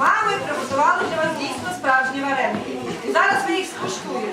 Мами приготували для вас дійсно справжні вареники. Зараз ми їх скуштуємо.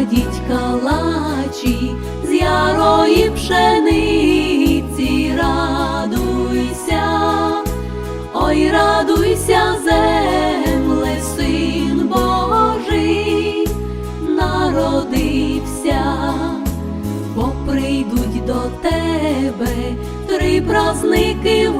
Та кладіть калачі з ярої пшениці, радуйся, ой, радуйся, земле, син Божий, народився, бо прийдуть до тебе три праздники в